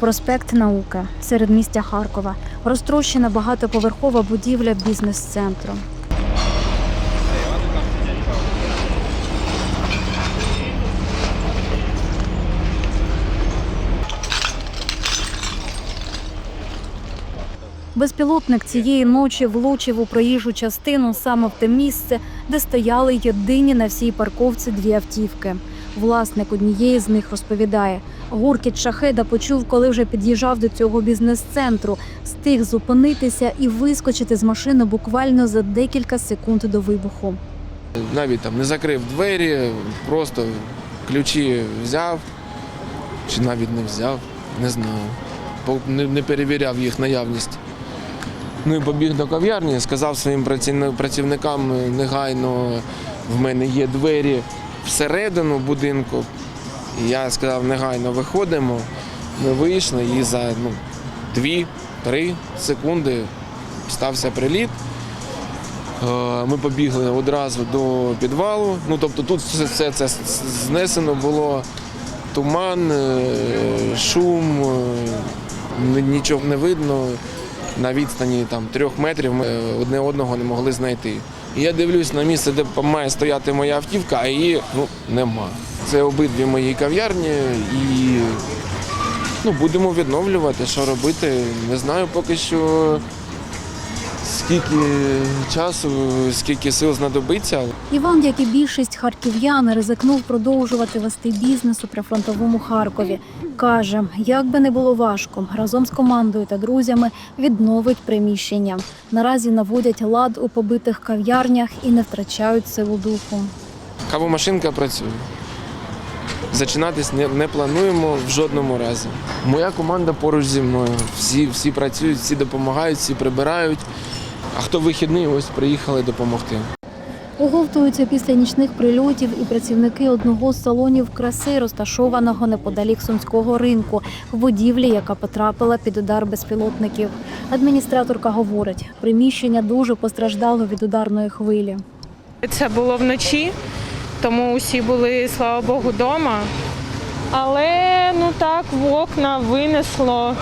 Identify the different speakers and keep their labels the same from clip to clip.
Speaker 1: Проспект Науки серед містя Харкова. Розтрощена багатоповерхова будівля бізнес-центру. Безпілотник цієї ночі влучив у проїжджу частину саме в те місце, де стояли єдині на всій парковці дві автівки. Власник однієї з них розповідає, гуркіт шахеда почув, коли вже під'їжджав до цього бізнес-центру, встиг зупинитися і вискочити з машини буквально за декілька секунд до вибуху.
Speaker 2: Навіть там не закрив двері, просто ключі взяв, чи навіть не взяв, не знаю. Не, перевіряв їх наявність. Ну і побіг до кав'ярні, сказав своїм праці- працівникам е, негайно в мене є двері всередину будинку. Я сказав, негайно виходимо. Ми вийшли і за ну, 2-3 секунди стався приліт. Е, Ми побігли одразу до підвалу. Ну тобто тут все, все це знесено було туман, е, шум, е, нічого не видно. На відстані там трьох метрів ми одне одного не могли знайти. Я дивлюсь на місце, де має стояти моя автівка, а її ну, нема. Це обидві мої кав'ярні і ну, будемо відновлювати, що робити. Не знаю поки що скільки часу, скільки сил знадобиться.
Speaker 1: Іван, як і більшість харків'ян, ризикнув продовжувати вести бізнес у прифронтовому Харкові. Каже, як би не було важко, разом з командою та друзями відновить приміщення. Наразі наводять лад у побитих кав'ярнях і не втрачають силу духу.
Speaker 2: Кавомашинка працює. Зачинатись не, не плануємо в жодному разі. Моя команда поруч зі мною. Всі, всі працюють, всі допомагають, всі прибирають. А хто вихідний, ось приїхали допомогти.
Speaker 1: Оговтуються після нічних прильотів і працівники одного з салонів краси, розташованого неподалік сумського ринку, в будівлі, яка потрапила під удар безпілотників. Адміністраторка говорить, приміщення дуже постраждало від ударної хвилі.
Speaker 3: Це було вночі, тому усі були, слава Богу, вдома. Але ну так, в окна винесло,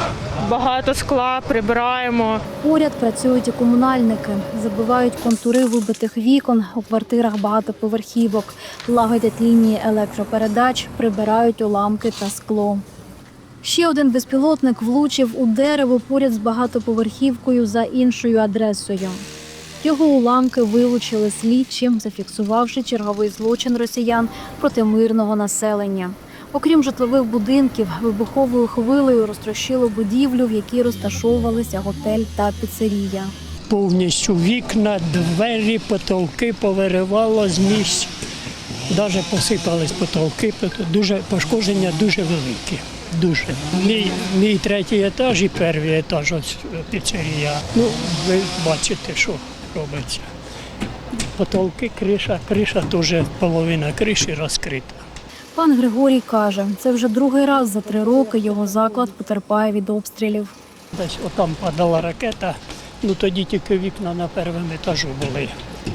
Speaker 3: багато скла, прибираємо.
Speaker 1: Поряд працюють і комунальники, забивають контури вибитих вікон у квартирах багатоповерхівок, лагодять лінії електропередач, прибирають уламки та скло. Ще один безпілотник влучив у дерево поряд з багатоповерхівкою за іншою адресою. Його уламки вилучили слідчі, зафіксувавши черговий злочин росіян проти мирного населення. Окрім житлових будинків, вибуховою хвилею розтрощило будівлю, в якій розташовувалися готель та піцерія.
Speaker 4: повністю вікна, двері, потолки повиривало з місць. Навіть посипались потолки, дуже пошкодження дуже великі. Дуже. Мій, мій третій етаж і перший етаж ось е, піцерія. Ну, ви бачите, що робиться. Потолки, криша, криша теж половина криші розкрита.
Speaker 1: Пан Григорій каже, це вже другий раз за три роки його заклад потерпає від обстрілів.
Speaker 4: Десь отам падала ракета, ну тоді тільки вікна на першому етажу були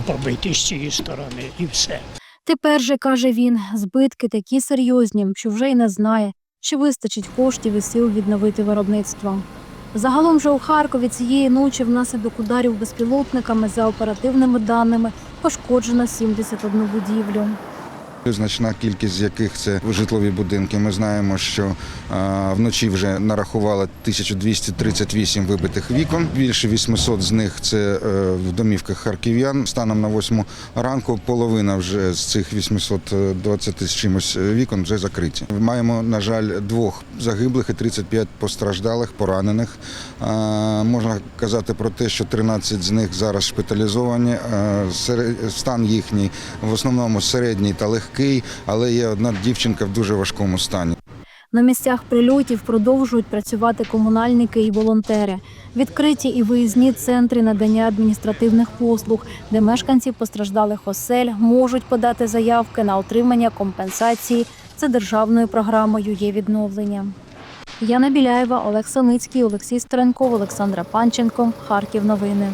Speaker 4: побиті з цієї сторони і все.
Speaker 1: Тепер же каже він, збитки такі серйозні, що вже й не знає, чи вистачить коштів і сил відновити виробництво. Загалом же у Харкові цієї ночі внаслідок ударів безпілотниками за оперативними даними пошкоджено 71 будівлю.
Speaker 5: Значна кількість з яких це житлові будинки. Ми знаємо, що вночі вже нарахували 1238 вибитих вікон. Більше 800 з них це е, в домівках харків'ян. Станом на 8 ранку половина вже з цих 820 з чимось вікон вже закриті. Маємо, на жаль, двох загиблих і 35 постраждалих, поранених. Можна казати про те, що 13 з них зараз шпиталізовані. А, Стан їхній в основному середній та легкий, але є одна дівчинка в дуже важкому стані.
Speaker 1: На місцях прильотів продовжують працювати комунальники і волонтери. Відкриті і виїзні центри надання адміністративних послуг, де мешканці постраждалих осель можуть подати заявки на отримання компенсації за державною програмою є відновлення. Яна Біляєва, Олег Саницький, Олексій Стеренков, Олександра Панченко. Харків. Новини.